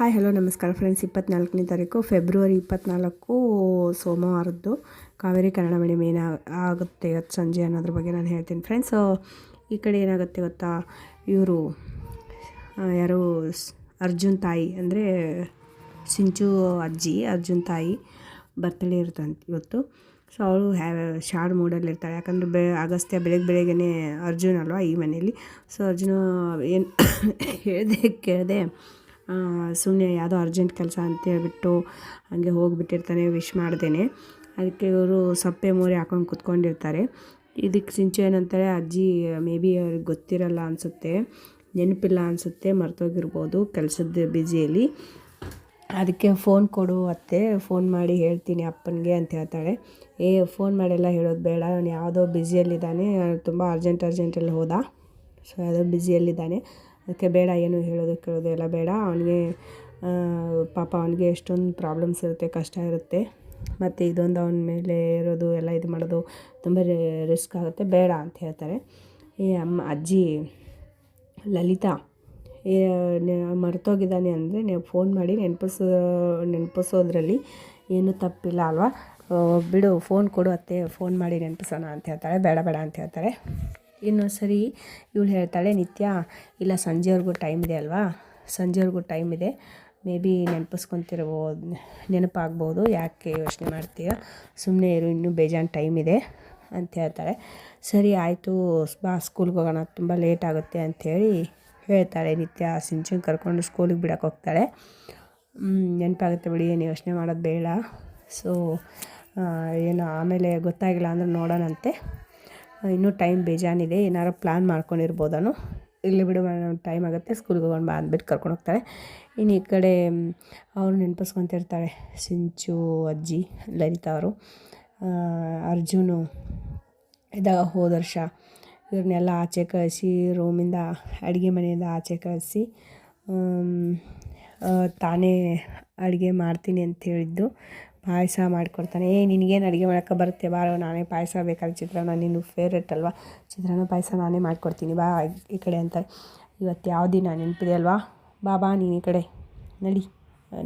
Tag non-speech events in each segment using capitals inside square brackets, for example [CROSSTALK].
Hi hello ನಮಸ್ಕಾರ friends ಇಪ್ಪತ್ನಾಲ್ಕನೇ ತಾರೀಕು ಫೆಬ್ರವರಿ ಇಪ್ಪತ್ನಾಲ್ಕು, ಸೋಮವಾರದ್ದು. ಕಾವೇರಿ ಕನ್ನಡ ಮೀಡಿಯಮ್ ಏನ ಆಗುತ್ತೆ ಇವತ್ತು ಸಂಜೆ ಅನ್ನೋದ್ರ ಬಗ್ಗೆ ನಾನು ಹೇಳ್ತೀನಿ ಫ್ರೆಂಡ್ಸ್ ಈ ಕಡೆ ಏನಾಗುತ್ತೆ ಗೊತ್ತಾ? ಇವರು ಯಾರು, ಅರ್ಜುನ್ ತಾಯಿ ಅಂದರೆ ಸಿಂಚು ಅಜ್ಜಿ, ಅರ್ಜುನ್ ತಾಯಿ ಬರ್ತಡೇ ಇರ್ತಂತೆ ಇವತ್ತು. ಸೊ ಅವಳು ಹ್ಯಾ, ಶಾರ್ಡ್ ಮೂಡಲ್ಲಿ ಇರ್ತಾಳೆ. ಯಾಕಂದರೆ ಬೆ ಅಗಸ್ತ್ಯ ಬೆಳಗ್ಗೆ ಬೆಳಗ್ಗೆನೇ ಅರ್ಜುನ್ ಅಲ್ವಾ ಈ ಮನೆಯಲ್ಲಿ. ಸೊ ಅರ್ಜುನ ಏನು [COUGHS] ಹೇಳಿದೆ, ಕೇಳಿದೆ ಸುಮ್ಮನೆ ಯಾವುದೋ ಅರ್ಜೆಂಟ್ ಕೆಲಸ ಅಂತ ಹೇಳ್ಬಿಟ್ಟು ಹಾಗೆ ಹೋಗಿಬಿಟ್ಟಿರ್ತಾನೆ ವಿಶ್ ಮಾಡ್ದೇನೆ. ಅದಕ್ಕೆ ಇವರು ಸಪ್ಪೆ ಮೋರೆ ಹಾಕೊಂಡು ಕುತ್ಕೊಂಡಿರ್ತಾರೆ. ಇದಕ್ಕೆ ಸಿಂಚು ಏನಂತಾರೆ, ಅಜ್ಜಿ ಮೇ ಬಿ ಅವ್ರಿಗೆ ಗೊತ್ತಿರಲ್ಲ ಅನಿಸುತ್ತೆ, ನೆನಪಿಲ್ಲ ಅನಿಸುತ್ತೆ, ಮರ್ತೋಗಿರ್ಬೋದು, ಕೆಲಸದ ಬ್ಯುಸಿಯಲ್ಲಿ ಅದಕ್ಕೆ ಫೋನ್ ಕೊಡು ಅತ್ತೆ ಫೋನ್ ಮಾಡಿ ಹೇಳ್ತೀನಿ ಅಪ್ಪನಿಗೆ ಅಂತ ಹೇಳ್ತಾಳೆ. ಏ ಫೋನ್ ಮಾಡೆಲ್ಲ, ಹೇಳೋದು ಬೇಡ, ಅವನು ಯಾವುದೋ ಬ್ಯುಸಿಯಲ್ಲಿದ್ದಾನೆ ತುಂಬ ಅರ್ಜೆಂಟ್ ಅರ್ಜೆಂಟಲ್ಲಿ ಹೋದ. ಸೊ ಯಾವುದೋ ಬ್ಯುಸಿಯಲ್ಲಿದ್ದಾನೆ ಅದಕ್ಕೆ ಬೇಡ, ಏನು ಹೇಳೋದು ಕೇಳೋದು ಎಲ್ಲ ಬೇಡ. ಅವನಿಗೆ ಪಾಪ ಅವನಿಗೆ ಎಷ್ಟೊಂದು ಪ್ರಾಬ್ಲಮ್ಸ್ ಇರುತ್ತೆ, ಕಷ್ಟ ಇರುತ್ತೆ. ಮತ್ತು ಇದೊಂದು ಅವನ ಮೇಲೆ ಇರೋದು, ಎಲ್ಲ ಇದು ಮಾಡೋದು ತುಂಬ ರಿಸ್ಕ್ ಆಗುತ್ತೆ. ಬೇಡ ಅಂತ ಹೇಳ್ತಾರೆ. ಈ ಅಮ್ಮ, ಅಜ್ಜಿ, ಲಲಿತಾ ಮರ್ತೋಗಿದ್ದಾನೆ ಅಂದರೆ ನೀವು ಫೋನ್ ಮಾಡಿ ನೆನಪಿಸೋ, ನೆನಪಿಸೋದ್ರಲ್ಲಿ ಏನೂ ತಪ್ಪಿಲ್ಲ ಅಲ್ವಾ? ಬಿಡು ಫೋನ್ ಕೊಡು ಅತ್ತೆ ಫೋನ್ ಮಾಡಿ ನೆನಪಿಸೋಣ ಅಂತ ಹೇಳ್ತಾಳೆ. ಬೇಡ ಬೇಡ ಅಂತ ಹೇಳ್ತಾರೆ. ಇನ್ನು ಸರಿ ಇವಳು ಹೇಳ್ತಾಳೆ, ನಿತ್ಯ, ಇಲ್ಲ ಸಂಜೆವರೆಗೂ ಟೈಮ್ ಇದೆ ಅಲ್ವಾ? ಸಂಜೆವರೆಗೂ ಟೈಮ್ ಇದೆ. ಮೇ ಬಿ ನೆನಪಿಸ್ಕೊತಿರ್ಬೋದು ನೆನಪಾಗ್ಬೋದು, ಯಾಕೆ ಯೋಚನೆ ಮಾಡ್ತೀಯ? ಸುಮ್ಮನೆ ಇರು, ಇನ್ನೂ ಬೇಜಾನ್ ಟೈಮ್ ಇದೆ, ಅಂತ ಹೇಳ್ತಾಳೆ. ಸರಿ, ಆಯಿತು, ಬಾ ಸ್ಕೂಲ್ಗೆ ಹೋಗೋಣ, ತುಂಬ ಲೇಟ್ ಆಗುತ್ತೆ ಅಂಥೇಳಿ ಹೇಳ್ತಾಳೆ. ನಿತ್ಯ ಸಿಂಚನ್ ಕರ್ಕೊಂಡು ಸ್ಕೂಲಿಗೆ ಬಿಡೋಕೆ ಹೋಗ್ತಾಳೆ. ನೆನಪಾಗುತ್ತೆ ಬಿಡಿ, ಏನು ಯೋಚನೆ ಮಾಡೋದು ಬೇಡ. ಸೊ ಏನು ಆಮೇಲೆ ಗೊತ್ತಾಗಿಲ್ಲ ಅಂದ್ರೆ ನೋಡೋಣಂತೆ. ಇನ್ನೂ ಟೈಮ್ ಬೇಜಾನಿದೆ. ಏನಾರು ಪ್ಲ್ಯಾನ್ ಮಾಡ್ಕೊಂಡಿರ್ಬೋದನು. ಇಲ್ಲಿ ಬಿಡು ಟೈಮ್ ಆಗುತ್ತೆ ಸ್ಕೂಲ್ಗೆ ಹೋಗೋಣ ಬಾ ಅಂದ್ಬಿಟ್ಟು ಕರ್ಕೊಂಡು ಹೋಗ್ತಾರೆ ಇನ್ನು ಈ ಕಡೆ ಅವ್ರು ನೆನಪಿಸ್ಕೊತಿರ್ತಾಳೆ ಸಿಂಚು, ಅಜ್ಜಿ, ಲಲಿತಾ ಅವರು. ಅರ್ಜುನು ಇದಾಗ ಹೋದ ವರ್ಷ ಇವ್ರನ್ನೆಲ್ಲ ಆಚೆ ಕಳಿಸಿ ರೂಮಿಂದ ಅಡುಗೆ ಮನೆಯಿಂದ ಆಚೆ ಕಳಿಸಿ ತಾನೇ ಅಡುಗೆ ಮಾಡ್ತೀನಿ ಅಂತ ಹೇಳಿದ್ದು. ಪಾಯಸ ಮಾಡಿಕೊಡ್ತಾನೆ ಏ ನಿನಗೇನು ಅಡುಗೆ ಮಾಡೋಕ್ಕೆ ಬರುತ್ತೆ? ಬಾರೋ ನಾನೇ ಪಾಯಸ ಬೇಕಾದ್ರೆ ಚಿತ್ರಾನ್ನ ನಿನ್ನ ಫೇವ್ರೆಟ್ ಅಲ್ವಾ? ಚಿತ್ರಾನ್ನ, ಪಾಯಸ ನಾನೇ ಮಾಡಿಕೊಡ್ತೀನಿ, ಬಾ, ಈ ಕಡೆ ಅಂತ. ಇವತ್ತು ಯಾವ ದಿನ ನೆನಪಿದೆ ಅಲ್ವಾ? ಬಾ ಬಾ, ನೀನು ಈ ಕಡೆ ನಡಿ,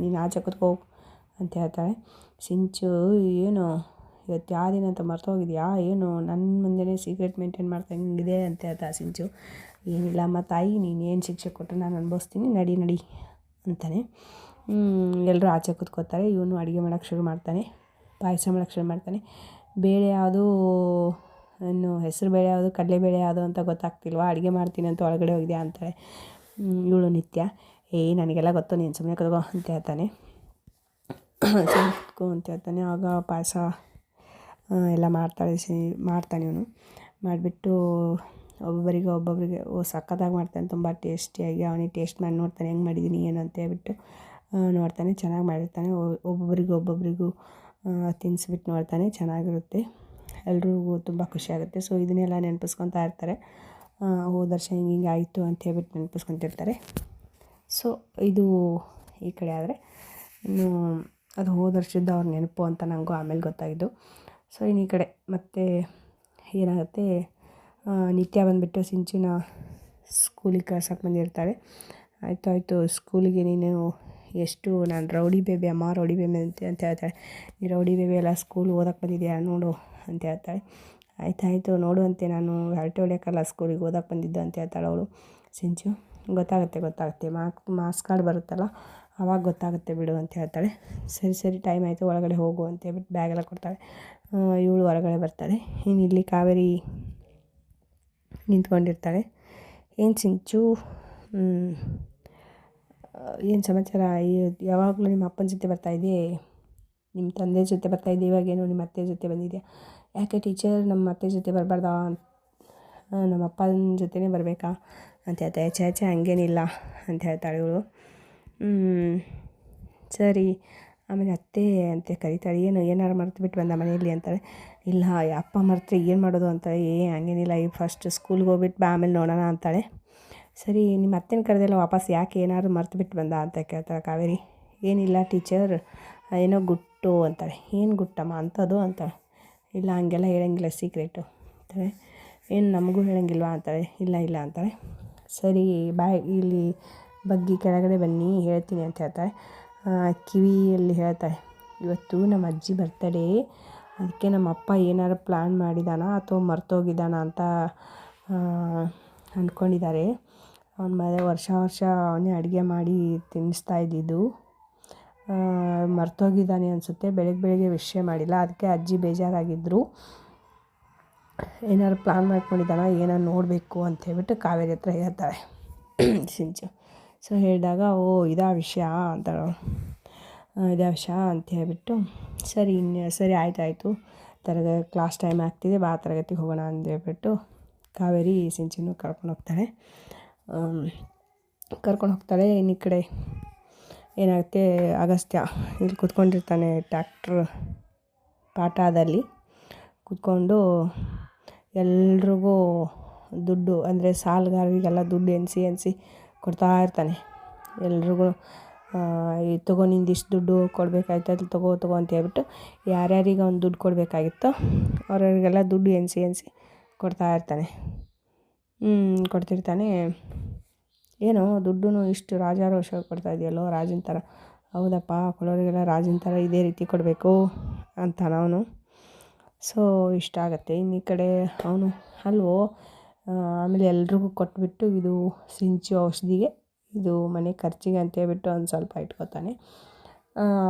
ನೀನು ಆಚೆ ಹೋಗು ಅಂತ ಹೇಳ್ತಾಳೆ. ಸಿಂಚು, ಏನು, ಇವತ್ತು ಯಾವ ದಿನ ಅಂತ ಮರ್ತೋಗಿದ್ಯಾ ಏನು ನನ್ನ ಮುಂದೆನೇ ಸೀಕ್ರೆಟ್ ಮೇಂಟೈನ್ ಮಾಡ್ತಾ ಹಿಂಗಿದೆ? ಅಂತ ಹೇಳ್ತಾ ಸಿಂಚು. ಏನಿಲ್ಲ, ಅಮ್ಮ ತಾಯಿ, ನೀನು ಏನು ಶಿಕ್ಷೆ ಕೊಟ್ಟರೆ ನಾನು ಅನುಭವಿಸ್ತೀನಿ, ನಡಿ ನಡಿ, ಅಂತಾನೆ. ಎಲ್ಲರೂ ಆಚೆ ಕೂತ್ಕೋತಾರೆ ಇವನು ಅಡುಗೆ ಮಾಡೋಕ್ಕೆ ಶುರು ಮಾಡ್ತಾನೆ. ಪಾಯಸ ಮಾಡೋಕ್ಕೆ ಶುರು ಮಾಡ್ತಾನೆ. ಬೇಳೆ ಯಾವುದು, ಇನ್ನು ಹೆಸರು ಬೇಳೆ ಯಾವುದು ಕಡಲೆಬೇಳೆ ಯಾವುದು ಅಂತ ಗೊತ್ತಾಗ್ತಿಲ್ವಾ? ಅಡುಗೆ ಮಾಡ್ತೀನಿ ಅಂತ ಒಳಗಡೆ ಹೋಗಿದೆ ಅಂತಾಳೆ ಇವಳು ನಿತ್ಯ. ಏಯ್ ನನಗೆಲ್ಲ ಗೊತ್ತು, ನೀನು ಸುಮ್ಮನೆ ಕದಗೋ ಅಂತ ಹೇಳ್ತಾನೆ. ಸುಮ್ಮನೆ ಅಂತ ಹೇಳ್ತಾನೆ. ಆಗ ಪಾಯಸ ಎಲ್ಲ ಮಾಡ್ತಾಳೆ ಮಾಡ್ತಾನೆ ಇವನು. ಮಾಡಿಬಿಟ್ಟು ಒಬ್ಬೊಬ್ಬರಿಗೆ ಒಬ್ಬೊಬ್ಬರಿಗೆ, ಓ, ಸಖತ್ತಾಗಿ ಮಾಡ್ತಾನೆ. ತುಂಬ ಟೇಸ್ಟಿಯಾಗಿ, ಅವನಿಗೆ ಟೇಸ್ಟ್ ಮಾಡಿ ನೋಡ್ತಾನೆ, ಹೆಂಗೆ ಮಾಡಿದ್ದೀನಿ, ಏನು ಅಂತ ಹೇಳ್ಬಿಟ್ಟು. ನೋಡ್ತಾನೆ, ಚೆನ್ನಾಗಿ ಮಾಡಿರ್ತಾನೆ. ಒಬ್ಬೊಬ್ಬರಿಗೂ ಒಬ್ಬೊಬ್ಬರಿಗೂ ತಿನ್ನಿಸ್ಬಿಟ್ಟು ನೋಡ್ತಾನೆ, ಚೆನ್ನಾಗಿರುತ್ತೆ. ಎಲ್ರಿಗೂ ತುಂಬ ಖುಷಿಯಾಗುತ್ತೆ ಸೊ ಇದನ್ನೆಲ್ಲ ನೆನಪಿಸ್ಕೊತಾ ಇರ್ತಾರೆ. ಹೋದ ವರ್ಷ ಹಿಂಗೆ ಹಿಂಗೆ ಆಯಿತು ಅಂತ ಹೇಳ್ಬಿಟ್ಟು ನೆನಪಿಸ್ಕೊತಿರ್ತಾರೆ. ಸೊ ಇದು ಈ ಕಡೆ ಆದರೆ, ಇನ್ನು ಅದು ಹೋದ ವರ್ಷದ ಅವ್ರ ನೆನಪು ಅಂತ ನನಗೂ ಆಮೇಲೆ ಗೊತ್ತಾಗಿದ್ದು ಸೊ ಇನ್ನು ಈ ಕಡೆ ಮತ್ತು ಏನಾಗುತ್ತೆ ನಿತ್ಯ ಬಂದುಬಿಟ್ಟು ಸಿಂಚಿನ ಸ್ಕೂಲಿಗೆ ಕಳ್ಸಕ್ಕೆ ಬಂದಿರ್ತಾಳೆ ಆಯಿತು ಆಯಿತು ಸ್ಕೂಲಿಗೆ ನೀನು ಎಷ್ಟು ನಾನು ರೌಡಿ ಬೇಬಿ, ಅಮ್ಮ ರೌಡಿ ಬೇಬಿ ಅಂತ ಅಂತ ಹೇಳ್ತಾಳೆ. ಈ ರೌಡಿ ಬೇಬಿ ಎಲ್ಲ ಸ್ಕೂಲ್ ಓದಕ್ಕೆ ಬಂದಿದ್ಯಾ? ನೋಡು ಅಂತ ಹೇಳ್ತಾಳೆ. ಆಯ್ತಾಯಿತು ನೋಡುವಂತೆ ನಾನು ಹರಟೆ ಹೊಡಿಯೋಕ್ಕಲ್ಲ ಸ್ಕೂಲಿಗೆ ಓದಕ್ಕೆ ಬಂದಿದ್ದು ಅಂತ ಹೇಳ್ತಾಳೆ ಅವಳು. ಸಿಂಚು, ಗೊತ್ತಾಗುತ್ತೆ ಗೊತ್ತಾಗುತ್ತೆ. ಮಾರ್ಕ್ ಮಾರ್ಕ್ಸ್ ಕಾರ್ಡ್ ಬರುತ್ತಲ್ಲ ಆವಾಗ ಗೊತ್ತಾಗುತ್ತೆ ಬಿಡು ಅಂತ ಹೇಳ್ತಾಳೆ. ಸರಿ ಸರಿ ಟೈಮ್ ಆಯಿತು, ಒಳಗಡೆ ಹೋಗು ಅಂತ ಹೇಳ್ಬಿಟ್ಟು ಬ್ಯಾಗೆಲ್ಲ ಕೊಡ್ತಾಳೆ. ಇವಳು ಹೊರಗಡೆ ಬರ್ತಾಳೆ. ಇನ್ನು ಇಲ್ಲಿ ಕಾವೇರಿ ನಿಂತ್ಕೊಂಡಿರ್ತಾಳೆ. ಏನು ಸಿಂಚು? ಏನು ಸಮಾಚಾರ? ಯಾವಾಗಲೂ ನಿಮ್ಮ ಅಪ್ಪನ ಜೊತೆ ಬರ್ತಾಯಿದೆ ನಿಮ್ಮ ತಂದೆ ಜೊತೆ ಬರ್ತಾಯಿದ್ದೆ ಇವಾಗೇನು ನಿಮ್ಮ ಅತ್ತೆ ಜೊತೆ ಬಂದಿದ್ಯಾ? ಯಾಕೆ ಟೀಚರ್ ನಮ್ಮ ಅತ್ತೆ ಜೊತೆ ಬರಬಾರ್ದಾ? ನಮ್ಮ ಅಪ್ಪನ ಜೊತೆನೇ ಬರಬೇಕಾ? ಅಂತ ಹೇಳ್ತಾ ಛೇ ಹಂಗೇನಿಲ್ಲ ಅಂತ ಹೇಳ್ತಾಳೆ ಇವಳು. ಸರಿ. ಆಮೇಲೆ ಅತ್ತೆ ಅಂತ ಕರೀತಾಳೆ. ಏನು, ಏನಾರು ಮರೆತು ಬಿಟ್ಟು ಬಂದ ಮನೆಯಲ್ಲಿ ಅಂತಾಳೆ. ಇಲ್ಲ, ಅಪ್ಪ ಮರೆತ್ರೆ ಏನು ಮಾಡೋದು ಅಂತ ಏ, ಹಂಗೇನಿಲ್ಲ. ಈಗ ಫಸ್ಟ್ ಸ್ಕೂಲ್ಗೆ ಹೋಗ್ಬಿಟ್ಟು ಬಾ ಆಮೇಲೆ ನೋಡೋಣ ಅಂತಾಳೆ. ಸರಿ, ನಿಮ್ಮ ಅತ್ತೆನ ಕರೆದೆಲ್ಲ ವಾಪಸ್ ಯಾಕೆ ಏನಾದ್ರು ಮರ್ತು ಬಿಟ್ಟು ಬಂದ ಅಂತ ಕೇಳ್ತಾರೆ ಕಾವೇರಿ, ಏನಿಲ್ಲ ಟೀಚರ್, ಏನೋ ಗುಟ್ಟು ಅಂತಾರೆ ಏನು ಗುಟ್ಟಮ್ಮ? ಅಂಥದ್ದು, ಅಂತಾಳೆ. ಇಲ್ಲ, ಹಂಗೆಲ್ಲ ಹೇಳಂಗಿಲ್ಲ, ಸೀಕ್ರೆಟು. ಅಂತಾರೆ ಏನು, ನಮಗೂ ಹೇಳಂಗಿಲ್ವಾ? ಅಂತಾಳೆ. ಇಲ್ಲ ಇಲ್ಲ, ಅಂತಾಳೆ. ಸರಿ, ಬಾಯ್, ಇಲ್ಲಿ ಬಗ್ಗಿ ಕೆಳಗಡೆ ಬನ್ನಿ, ಹೇಳ್ತೀನಿ ಅಂತ ಹೇಳ್ತಾಳೆ. ಕಿವಿಯಲ್ಲಿ ಹೇಳ್ತಾಳೆ. ಇವತ್ತು ನಮ್ಮ ಅಜ್ಜಿ ಬರ್ತಡೇ ಅದಕ್ಕೆ ನಮ್ಮ ಅಪ್ಪ ಏನಾರು ಪ್ಲ್ಯಾನ್ ಮಾಡಿದಾನ ಅಥವಾ ಮರ್ತೋಗಿದ್ದಾನ ಅಂತ ಅಂದ್ಕೊಂಡಿದ್ದಾರೆ. ಅವ್ನ ಮನೆ ವರ್ಷ ವರ್ಷ ಅವನೇ ಅಡುಗೆ ಮಾಡಿ ತಿನ್ನಿಸ್ತಾ ಇದ್ದಿದ್ದು. ಮರ್ತೋಗಿದ್ದಾನೆ ಅನಿಸುತ್ತೆ. ಬೆಳಗ್ಗೆ ಬೆಳಗ್ಗೆ ವಿಷಯ ಮಾಡಿಲ್ಲ. ಅದಕ್ಕೆ ಅಜ್ಜಿ ಬೇಜಾರಾಗಿದ್ದರು ಏನಾದ್ರು ಪ್ಲ್ಯಾನ್ ಮಾಡ್ಕೊಂಡಿದ್ದಾನ, ಏನೋ ನೋಡಬೇಕು ಅಂತ ಹೇಳ್ಬಿಟ್ಟು ಕಾವೇರಿ ಹತ್ರ ಹೇಳ್ತಾಳೆ ಸಿಂಚು. ಸೊ ಹೇಳಿದಾಗ, ಓ, ಇದಾ ವಿಷಯ ಅಂತ ಇದಾ ವಿಷಯ ಅಂತ ಹೇಳ್ಬಿಟ್ಟು, ಸರಿ, ಇನ್ನು, ಸರಿ, ಆಯ್ತು, ಆಯಿತು. ತರಗ ಕ್ಲಾಸ್ ಟೈಮ್ ಆಗ್ತಿದೆ, ಬಾ ತರಗತಿಗೆ ಹೋಗೋಣ ಅಂತ ಹೇಳ್ಬಿಟ್ಟು ಕಾವೇರಿ ಸಿಂಚನ್ನು ಕರ್ಕೊಂಡು ಹೋಗ್ತಾಳೆ ಕರ್ಕೊಂಡು ಹೋಗ್ತಾಳೆ. ಇನ್ನು ಈ ಕಡೆ ಏನಾಗುತ್ತೆ, ಅಗಸ್ತ್ಯ ಇಲ್ಲಿ ಕೂತ್ಕೊಂಡಿರ್ತಾನೆ ಟ್ಯಾಕ್ಟ್ರ್ ಪಾಠದಲ್ಲಿ. ಕೂತ್ಕೊಂಡು ಎಲ್ರಿಗೂ ದುಡ್ಡು, ಅಂದರೆ ಸಾಲಗಾರರಿಗೆಲ್ಲ ದುಡ್ಡು ಎಣಿಸಿ ಎಣಿಸಿ ಕೊಡ್ತಾ ಇರ್ತಾನೆ. ಎಲ್ರಿಗೂ ಈ ತಗೋ ನಿಂದಿಷ್ಟು ದುಡ್ಡು ಕೊಡಬೇಕಾಯ್ತು ಅಲ್ಲಿ ತಗೋ ತಗೋ ಅಂತ ಹೇಳ್ಬಿಟ್ಟು ಯಾರ್ಯಾರಿಗೆ ಅವ್ನು ದುಡ್ಡು ಕೊಡಬೇಕಾಗಿತ್ತೋ ಅವ್ರವ್ರಿಗೆಲ್ಲ ದುಡ್ಡು ಎಣಿಸಿ ಎಣಿಸಿ ಕೊಡ್ತಾ ಇರ್ತಾನೆ. ಕೊಡ್ತಿರ್ತಾನೆ. ಏನು ದುಡ್ಡು ಇಷ್ಟು ರಾಜಾರೋಷವಾಗಿ ಕೊಡ್ತಾ ಇದೆಯಲ್ಲೋ ರಾಜನ ಥರ. ಹೌದಪ್ಪ, ಕೊಡೋರಿಗೆಲ್ಲ ರಾಜನ ಥರ ಇದೇ ರೀತಿ ಕೊಡಬೇಕು ಅಂತಾನೆ ಅವನು ಸೊ ಇಷ್ಟ ಆಗುತ್ತೆ. ಇನ್ನು ಈ ಕಡೆ ಅವನು, ಅಲ್ವೋ ಆಮೇಲೆ ಎಲ್ರಿಗೂ ಕೊಟ್ಬಿಟ್ಟು ಇದು ಸಿಂಚು ಔಷಧಿಗೆ, ಇದು ಮನೆ ಖರ್ಚಿಗೆ ಅಂತ ಹೇಳ್ಬಿಟ್ಟು ಒಂದು ಸ್ವಲ್ಪ ಇಟ್ಕೋತಾನೆ.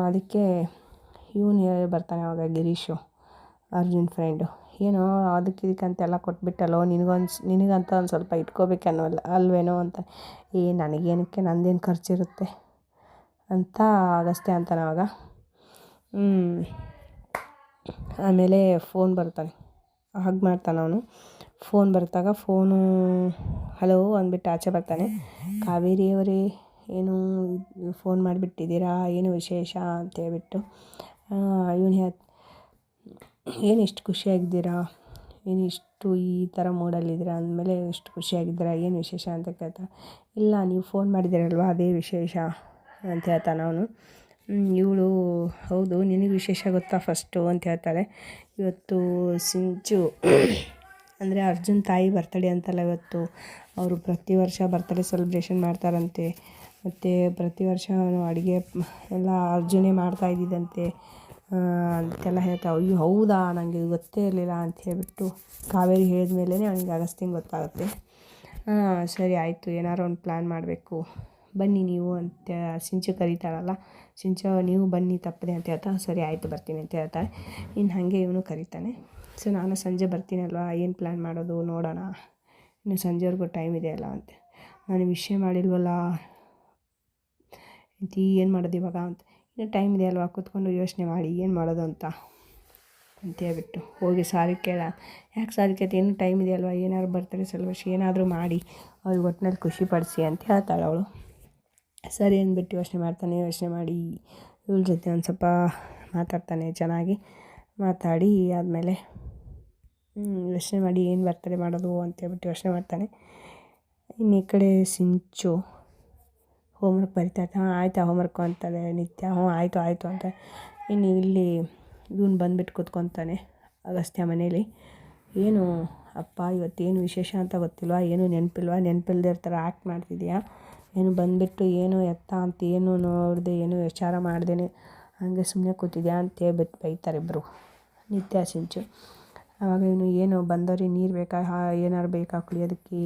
ಅದಕ್ಕೆ ಇವನು ಬರ್ತಾನೆ ಅವಾಗ ಗಿರೀಶು, ಅರ್ಜುನ್ ಫ್ರೆಂಡು ಏನೋ ಅದಕ್ಕೆ ಇದಕ್ಕೆ ಅಂತೆಲ್ಲ ಕೊಟ್ಬಿಟ್ಟಲ್ಲೋ ನಿನಗೊಂದು ನಿನಗಂತ ಒಂದು ಸ್ವಲ್ಪ ಇಟ್ಕೋಬೇಕನ್ನೋಲ್ಲ ಅಲ್ವೇನೋ ಅಂತ. ಏ, ನನಗೇನಕ್ಕೆ ನಂದೇನು ಖರ್ಚಿರುತ್ತೆ ಅಂತ ಅಗಸ್ತ್ಯ ಅಂತಾನೆ ಆವಾಗ ಆಮೇಲೆ ಫೋನ್ ಬರ್ತಾನೆ. ಹಾಗೆ ಮಾಡ್ತಾನೆ ಅವನು. ಫೋನ್ ಬರ್ತಾಗ ಫೋನು, ಹಲೋ ಅಂದ್ಬಿಟ್ಟು ಆಚೆ ಬರ್ತಾನೆ. ಕಾವೇರಿಯವರೇ, ಏನು ಫೋನ್ ಮಾಡಿಬಿಟ್ಟಿದ್ದೀರಾ, ಏನು ವಿಶೇಷ ಅಂತ ಹೇಳ್ಬಿಟ್ಟು ಇವನು ಹೇ ಏನು ಇಷ್ಟು ಖುಷಿಯಾಗಿದ್ದೀರಾ? ಏನು ಇಷ್ಟು ಈ ಥರ ಮೂಡಲ್ಲಿದ್ದೀರಾ ಅಂದಮೇಲೆ ಇಷ್ಟು ಖುಷಿಯಾಗಿದ್ದೀರಾ? ಏನು ವಿಶೇಷ ಅಂತ ಕೇಳ್ತಾ? ಇಲ್ಲ, ನೀವು ಫೋನ್ ಮಾಡಿದ್ದೀರಲ್ವ? ಅದೇ ವಿಶೇಷ ಅಂತ ಹೇಳ್ತಾನೆ ಅವನು ಇವಳು, ಹೌದು, ನಿನಗೆ ವಿಶೇಷ ಗೊತ್ತಾ ಫಸ್ಟು ಅಂತ ಹೇಳ್ತಾಳೆ ಇವತ್ತು ಸಿಂಚು, ಅಂದರೆ ಅರ್ಜುನ್ ತಾಯಿ ಬರ್ತಡೇ ಅಂತಲ್ಲ ಇವತ್ತು. ಅವರು ಪ್ರತಿ ವರ್ಷ ಬರ್ತಡೇ ಸೆಲೆಬ್ರೇಷನ್ ಮಾಡ್ತಾರಂತೆ. ಮತ್ತು ಪ್ರತಿ ವರ್ಷ ಅವನು ಅಡುಗೆ ಎಲ್ಲ ಅರ್ಜುನೇ ಮಾಡ್ತಾ ಇದ್ದಿದ್ದಂತೆ. ಅಂತೆಲ್ಲ ಹೇಳ್ತಾವೆ ಅಯ್ಯೋ ಹೌದಾ ನನಗೆ ಇದು ಗೊತ್ತೇ ಇರಲಿಲ್ಲ ಅಂತ ಹೇಳಿಬಿಟ್ಟು ಕಾವೇರಿ ಹೇಳಿದ ಮೇಲೇ ಅವನಿಗೆ ಅಗಸ್ತ್ಯಂಗೆ ಗೊತ್ತಾಗುತ್ತೆ. ಸರಿ ಆಯಿತು ಏನಾರು ಒಂದು ಪ್ಲ್ಯಾನ್ ಮಾಡಬೇಕು. ಬನ್ನಿ ನೀವು ಅಂತ ಸಿಂಚು ಕರೀತಾಳಲ್ಲ, ಸಿಂಚು, ನೀವು ಬನ್ನಿ ತಪ್ಪದೆ ಅಂತ ಹೇಳ್ತಾ, ಸರಿ ಆಯಿತು, ಬರ್ತೀನಿ ಅಂತ ಹೇಳ್ತಾರೆ ಇನ್ನು ಹಾಗೆ ಇವನು ಕರೀತಾನೆ. ಸೊ ನಾನು ಸಂಜೆ ಬರ್ತೀನಲ್ವಾ, ಏನು ಪ್ಲ್ಯಾನ್ ಮಾಡೋದು ನೋಡೋಣ. ಇನ್ನು ಸಂಜೆವರೆಗೂ ಟೈಮ್ ಇದೆಯಲ್ಲ ಅಂತ. ನಾನು ವಿಷಯ ಮಾಡಿಲ್ವಲ್ಲ ಏನು ಮಾಡೋದು ಇವಾಗ ಅಂತ. ಇನ್ನು ಟೈಮ್ ಇದೆ ಅಲ್ವಾ? ಕೂತ್ಕೊಂಡು ಯೋಚನೆ ಮಾಡಿ, ಏನು ಮಾಡೋದು ಅಂತ ಅಂತ ಹೇಳ್ಬಿಟ್ಟು ಹೋಗಿ ಸಾರಿ ಕೇಳ. ಯಾಕೆ ಸಾರಿ ಕೇಳ್ತಿ? ಇನ್ನೂ ಟೈಮ್ ಇದೆಯಲ್ವಾ ಏನಾದ್ರು ಬರ್ತಾರೆ ಸೆಲೆಬ್ರೇಷನ್, ಏನಾದರೂ ಮಾಡಿ, ಅವ್ರಿಗೆ ಒಟ್ಟಿನಲ್ಲಿ ಖುಷಿ ಪಡಿಸಿ ಅಂತ ಹೇಳ್ತಾಳೆ ಅವಳು. ಸರಿ ಅಂದ್ಬಿಟ್ಟು ಯೋಚನೆ ಮಾಡ್ತಾನೆ, ಯೋಚನೆ ಮಾಡಿ ಇವ್ರ ಜೊತೆ ಒಂದು ಸ್ವಲ್ಪ ಮಾತಾಡ್ತಾನೆ, ಚೆನ್ನಾಗಿ ಮಾತಾಡಿ, ಆದಮೇಲೆ ಯೋಚನೆ ಮಾಡಿ ಏನು ಬರ್ತಾರೆ ಮಾಡೋದು ಅಂತ ಹೇಳ್ಬಿಟ್ಟು ಯೋಚನೆ ಮಾಡ್ತಾನೆ. ಇನ್ನು ಈ ಕಡೆ ಸಿಂಚು. ಹೋಮ್ವರ್ಕ್ ಬರಿತಾ ಇರ್ತಾನೆ. ಹಾಂ, ಆಯಿತಾ ಹೋಮ್ವರ್ಕು ಅಂತಾಳೆ ನಿತ್ಯ. ಹ್ಞೂ, ಆಯಿತು ಆಯಿತು ಅಂತ. ಇನ್ನು ಇಲ್ಲಿ ಇವನು ಬಂದುಬಿಟ್ಟು ಕೂತ್ಕೊತಾನೆ ಅಗಸ್ತ್ಯ ಮನೇಲಿ. ಏನು ಅಪ್ಪ, ಇವತ್ತೇನು ವಿಶೇಷ ಅಂತ ಗೊತ್ತಿಲ್ವಾ? ಏನು ನೆನಪಿಲ್ವಾ? ನೆನಪಿಲ್ಲದೆ ಇರ್ತಾರೆ? ಆ್ಯಕ್ಟ್ ಮಾಡ್ತಿದ್ಯಾ ಏನು ಬಂದುಬಿಟ್ಟು ಏನು ಎತ್ತ ಅಂತ ಏನು ನೋಡಿದೆ, ಏನು ವಿಚಾರ ಮಾಡ್ದೇನೆ. ಹಾಗೆ ಸುಮ್ಮನೆ ಕೂತಿದ್ಯಾ ಅಂತ ಹೇಳ್ಬಿಟ್ಟು ಬೈತಾರೆ ಇಬ್ಬರು ನಿತ್ಯ ಸಿಂಚು. ಆವಾಗ ಇವನು, ಏನು ಬಂದವ್ರಿಗೆ ನೀರು ಬೇಕಾ? ಏನಾರು ಬೇಕಾ ಕುಡಿಯೋದಕ್ಕೆ?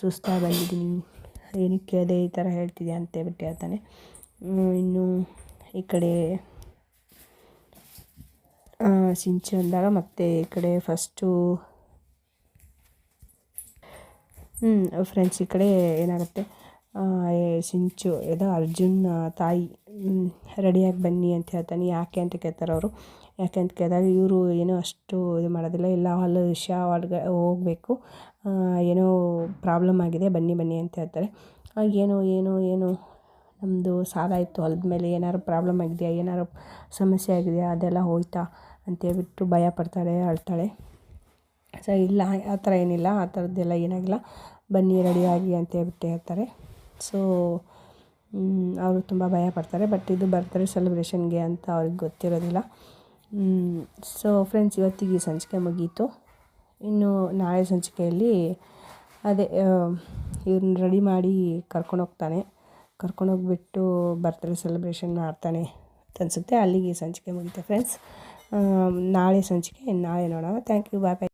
ಸುಸ್ತಾಗಿ ಬಂದಿದ್ದೀನಿ. ಏನಕ್ಕೆ ಕೇಳಿದೆ ಈ ಥರ ಹೇಳ್ತಿದ್ಯಾ ಅಂತ ಹೇಳ್ಬಿಟ್ಟು ಹೇಳ್ತಾನೆ. ಇನ್ನು ಈ ಕಡೆ ಸಿಂಚು ಅಂದಾಗ ಮತ್ತೆ ಈ ಕಡೆ ಫಸ್ಟು ಹ್ಞೂ ಫ್ರೆಂಡ್ಸ್ ಈ ಕಡೆ ಏನಾಗುತ್ತೆ? ಸಿಂಚು, ಇದು ಅರ್ಜುನ್ ತಾಯಿ ರೆಡಿಯಾಗಿ ಬನ್ನಿ ಅಂತ ಹೇಳ್ತಾನೆ. ಯಾಕೆ ಅಂತ ಕೇಳ್ತಾರೆ ಅವರು. ಯಾಕೆ ಕೇಳಿದಾಗ ಇವರು ಏನೋ ಅಷ್ಟು ಇದು ಮಾಡೋದಿಲ್ಲ. ಇಲ್ಲ ಹೊಲ ವಿಷಯ ಒಳಗೆ ಹೋಗಬೇಕು. ಏನೋ ಪ್ರಾಬ್ಲಮ್ ಆಗಿದೆ, ಬನ್ನಿ ಬನ್ನಿ ಅಂತ ಹೇಳ್ತಾರೆ. ಆಗ ಏನು ಏನು ಏನು? ನಮ್ಮದು ಸಾಲ ಇತ್ತು ಹೊಲದ ಮೇಲೆ ಏನಾದ್ರು ಪ್ರಾಬ್ಲಮ್ ಆಗಿದೆಯಾ? ಏನಾದ್ರು ಸಮಸ್ಯೆ ಆಗಿದೆಯಾ? ಅದೆಲ್ಲ ಹೋಯ್ತಾ ಅಂತೇಳ್ಬಿಟ್ಟು ಭಯ ಪಡ್ತಾಳೆ ಅಳ್ತಾಳೆ. ಸೊ ಇಲ್ಲ, ಆ ಥರ ಏನಿಲ್ಲ. ಆ ಥರದ್ದೆಲ್ಲ ಏನಾಗಿಲ್ಲ. ಬನ್ನಿ ರೆಡಿಯಾಗಿ ಅಂತ ಹೇಳ್ಬಿಟ್ಟು ಹೇಳ್ತಾರೆ. ಸೊ ಅವರು ತುಂಬ ಭಯ ಪಡ್ತಾರೆ. ಬಟ್ ಇದು ಬರ್ತಾರೆ ಸೆಲೆಬ್ರೇಷನ್ಗೆ ಅಂತ ಅವ್ರಿಗೆ ಗೊತ್ತಿರೋದಿಲ್ಲ. ಸೊ ಫ್ರೆಂಡ್ಸ್ ಇವತ್ತಿಗೆ ಸಂಚಿಕೆ ಮುಗೀತು. ಇನ್ನು ನಾಳೆ ಸಂಚಿಕೆಯಲ್ಲಿ ಅದೇ ಇವ್ರನ್ನ ರೆಡಿ ಮಾಡಿ ಕರ್ಕೊಂಡು ಹೋಗ್ತಾನೆ. ಕರ್ಕೊಂಡೋಗ್ಬಿಟ್ಟು ಬರ್ತ್ಡೇ ಸೆಲೆಬ್ರೇಷನ್ ಮಾಡ್ತಾನೆ ಅಂತ ಅನಿಸುತ್ತೆ. ಅಲ್ಲಿಗೆ ಸಂಚಿಕೆ ಮುಗಿತೆ ಫ್ರೆಂಡ್ಸ್ ನಾಳೆ ಸಂಚಿಕೆ, ನಾಳೆ ನೋಡೋಣ. Thank you bye bye